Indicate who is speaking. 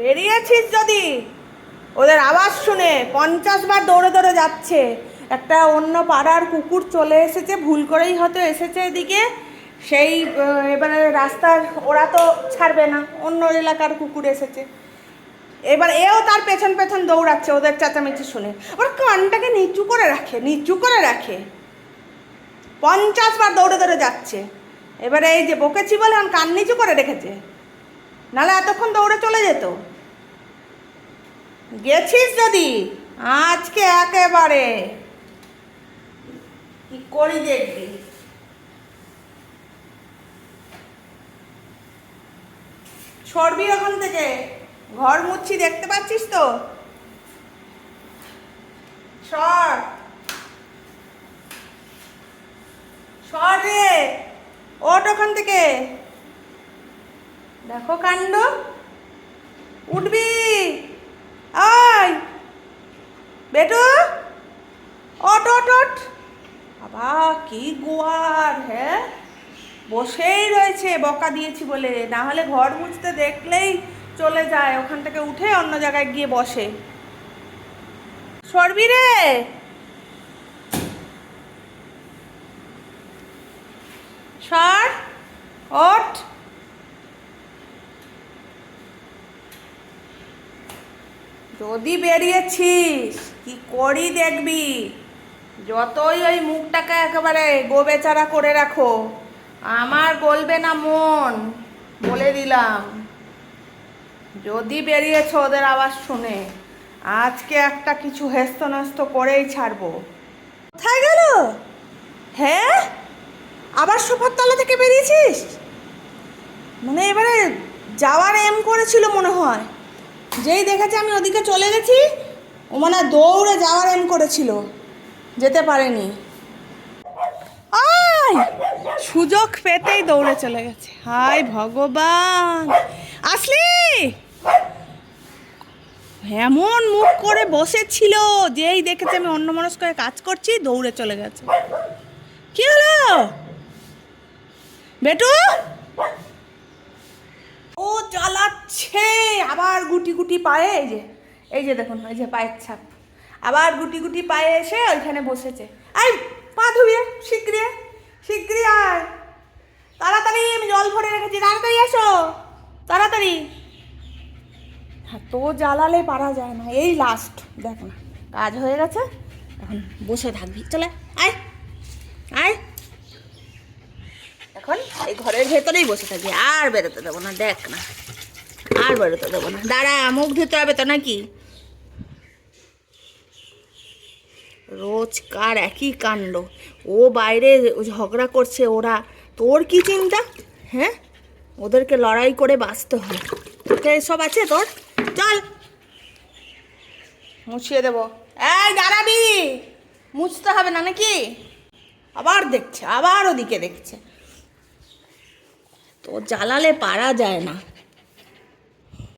Speaker 1: বেরিয়েছিস যদি? ওদের আওয়াজ শুনে পঞ্চাশ বার দৌড়ে দৌড়ে যাচ্ছে। একটা অন্য পাড়ার কুকুর চলে এসেছে, ভুল করেই হয়তো এসেছে এদিকে। সেই এবারে রাস্তার, ওরা তো ছাড়বে না, অন্য এলাকার কুকুর এসেছে। এবার এও তার পেছন পেছন দৌড়াচ্ছে ওদের চেঁচামেচি শুনে। ওর কানটাকে নিচু করে রাখে, নিচু করে রাখে। পঞ্চাশ বার দৌড়ে দৌড়ে যাচ্ছে। এবারে এই যে বকেছি বলে কান নিচু করে রেখেছে। নাহলে এতক্ষণ দৌড়ে চলে যেত। গেছিস যদি? আজকে একেবারে। কি করি দেখবি? সরবি ওখান থেকে। ঘর মুচ্ছি, দেখতে পাচ্ছিস তো? রে। ওঠ ওখান থেকে। দেখো কাণ্ড। উঠবি আয় বেটু ওট ওট ওট বাবা, কি গোয়ার হ্যাঁ? বসেই রয়েছে, বকা দিয়েছি বলে। না হলে ঘর মুছতে দেখলেই চলে যায়, ওখান থেকে উঠে অন্য জায়গায় গিয়ে বসে। সরবি রে! সর, ওঠ। যদি বেরিয়েছিস, কি করি দেখবি? যতই ওই মুখটাকে একেবারে গোবেচারা করে রাখো, আমার গলবে না মন, বলে দিলাম। যদি বেরিয়েছ ওদের আওয়াজ শুনে, আজকে একটা কিছু হেস্ত নাস্ত করেই ছাড়বো। কোথায় গেল? হ্যাঁ? আবার সোফার তলা থেকে বেরিয়েছিস? মানে এবারে যাওয়ার এম করেছিল মনে হয়। যেই দেখেছে আমি ওদিকে চলে গেছি ও মানে দৌড়ে যাওয়ার এম করেছিল। যেতে পারেনি। সুযোগ পেতেই দৌড়ে চলে গেছে। হাই ভগবান! আসলি! এমন মুখ করে বসেছিল, যেই দেখেছে আমি অন্য মানুষ করে কাজ করছি, দৌড়ে চলে গেছে। কি হলো? বেটু? ও চালাচ্ছে আবার গুটি গুটি পায়ে, এই যে এই যে দেখুন, এই যে পায়ের ছাপ। আবার গুটি গুটি পায়ে এসে ওইখানে বসেছে। আই পা ধুয়ে শীঘ্রই আয় তাড়াতাড়ি, আমি জল ভরে রেখেছি, তাড়াতাড়ি এসো। তাড়াতাড়ি। হ্যাঁ তো জ্বালালে পারা যায় না, এই লাস্ট দেখো না, কাজ হয়ে গেছে, এখন বসে থাকবি, চলে, আয় আয়। এখন এই ঘরের ভেতরেই বসে থাকবি আর বেরোতে দেবো না, দেখ না, আর বেরোতে দেবো না। দাঁড়া, মুখ ধুতে হবে তো নাকি? রোজকার, একই কাণ্ড। ও বাইরে ঝগড়া করছে ওরা। তোর কি চিন্তা? হ্যাঁ? ওদেরকে লড়াই করে বাঁচতে হয় তোকে সব আছে তোর? চল। মুছিয়ে দেবো। এই দাঁড়াবি! মুছতে হবে না নাকি? আবার দেখছে, আবার ওদিকে দেখছে। তো জ্বালালে পারা যায় না।